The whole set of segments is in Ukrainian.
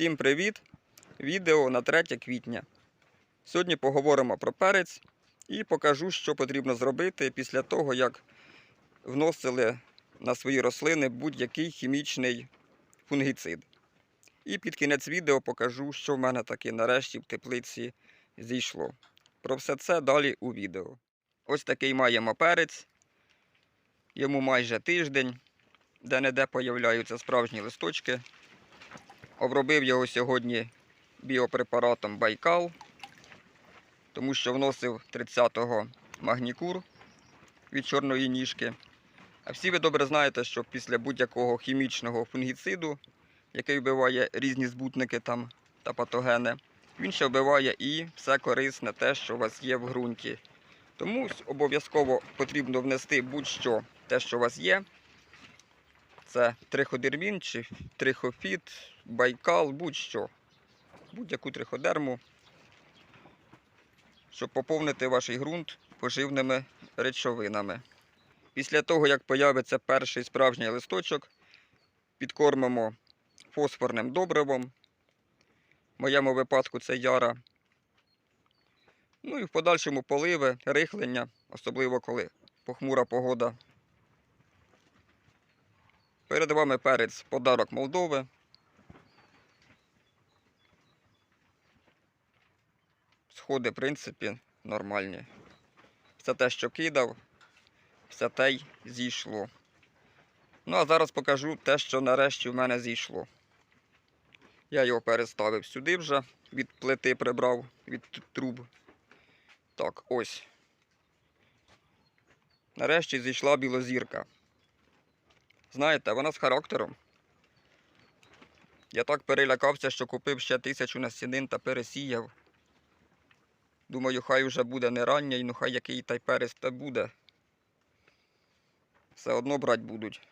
Всім привіт! Відео на 3 квітня. Сьогодні поговоримо про перець і покажу, що потрібно зробити після того, як вносили на свої рослини будь-який хімічний фунгіцид. І під кінець відео покажу, що в мене таки нарешті в теплиці зійшло. Про все це далі у відео. Ось такий маємо перець. Йому майже тиждень, де-не-де появляються справжні листочки. Обробив його сьогодні біопрепаратом Байкал, тому що вносив 30-го магнікур від чорної ніжки. А всі ви добре знаєте, що після будь-якого хімічного фунгіциду, який вбиває різні збутники там та патогени, він ще вбиває і все корисне те, що у вас є в ґрунті. Тому обов'язково потрібно внести будь-що те, що у вас є. Це триходермін чи трихофіт, байкал, будь-що. Будь-яку триходерму, щоб поповнити ваш ґрунт поживними речовинами. Після того, як появиться перший справжній листочок, підкормимо фосфорним добривом. В моєму випадку це яра. Ну і в подальшому поливи, рихлення, особливо коли похмура погода. Перед вами перець подарок Молдови. Сходи, в принципі, нормальні. Все те, що кидав, все те й зійшло. Ну, а зараз покажу те, що нарешті в мене зійшло. Я його переставив сюди вже, від плити прибрав, від труб. Так, ось. Нарешті зійшла білозірка. Знаєте, вона з характером. Я так перелякався, що купив ще тисячу насінин та пересіяв. Думаю, хай уже буде не ранній, ну хай який та й перець буде. Все одно брати будуть.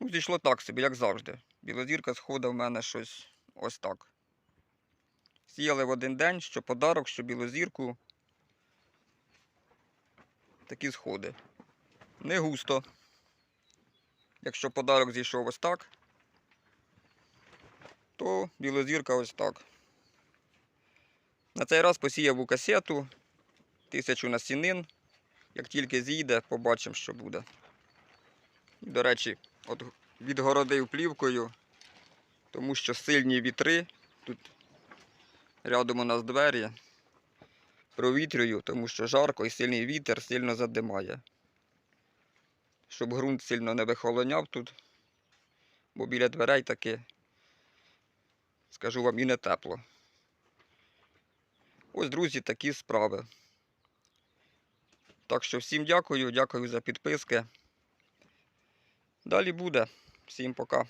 Ну, зійшло так собі, як завжди. Білозірка схода в мене щось ось так. Сіяли в один день, що подарок, що білозірку. Такі сходи. Не густо. Якщо подарок зійшов ось так, то білозірка ось так. На цей раз посіяв у касету тисячу насінин. Як тільки зійде, побачимо, що буде. До речі, от відгородив плівкою, тому що сильні вітри. Тут рядом у нас двері. Провітрюю, тому що жарко і сильний вітер сильно задимає. Щоб ґрунт сильно не вихолоняв тут, бо біля дверей таки, скажу вам, і не тепло. Ось, друзі, такі справи. Так що всім дякую, дякую за підписки. Далі буде. Всім пока.